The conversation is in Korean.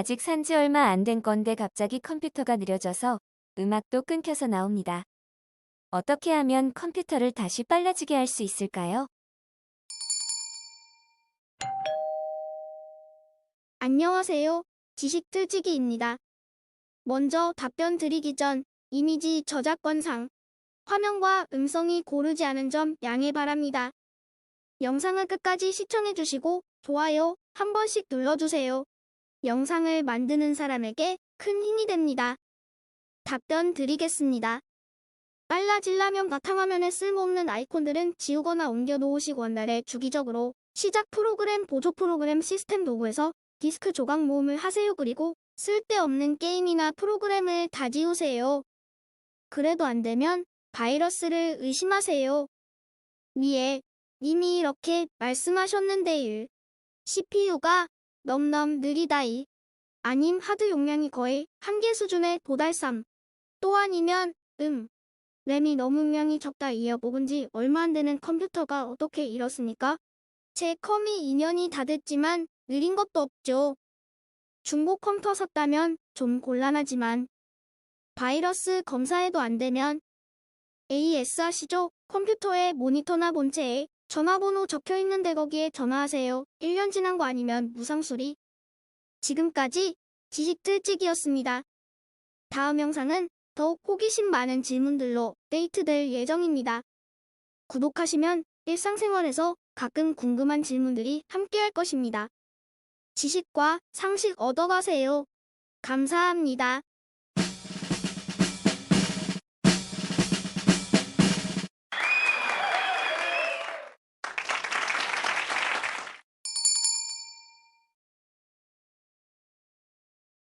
아직 산지 얼마 안 된 건데 갑자기 컴퓨터가 느려져서 음악도 끊겨서 나옵니다. 어떻게 하면 컴퓨터를 다시 빨라지게 할 수 있을까요? 안녕하세요. 지식틀치기입니다. 먼저 답변 드리기 전 이미지 저작권상 화면과 음성이 고르지 않은 점 양해 바랍니다. 영상을 끝까지 시청해주시고 좋아요 한 번씩 눌러주세요. 영상을 만드는 사람에게 큰 힘이 됩니다. 답변 드리겠습니다. 빨라지려면 바탕화면에 쓸모없는 아이콘들은 지우거나 옮겨 놓으시고 원날에 주기적으로 시작 프로그램 보조 프로그램 시스템 도구에서 디스크 조각 모음을 하세요. 그리고 쓸데없는 게임이나 프로그램을 다 지우세요. 그래도 안 되면 바이러스를 의심하세요. 위에 이미 이렇게 말씀하셨는데 1. CPU가 넘넘 느리다이. 아님 하드 용량이 거의 한계 수준에 도달 3. 또 아니면 음. 램이 너무 용량이 적다 이어 먹은 지 얼마 안 되는 컴퓨터가 어떻게 이렇습니까? 제 컴이 2년이 다 됐지만 느린 것도 없죠. 중고 컴퓨터 샀다면 좀 곤란하지만 바이러스 검사해도 안 되면 AS 하시죠? 컴퓨터에 모니터나 본체에 전화번호 적혀 있는데 거기에 전화하세요. 1년 지난 거 아니면 무상수리. 지금까지 지식틀찍이었습니다. 다음 영상은 더욱 호기심 많은 질문들로 데이트될 예정입니다. 구독하시면 일상생활에서 가끔 궁금한 질문들이 함께할 것입니다. 지식과 상식 얻어가세요. 감사합니다.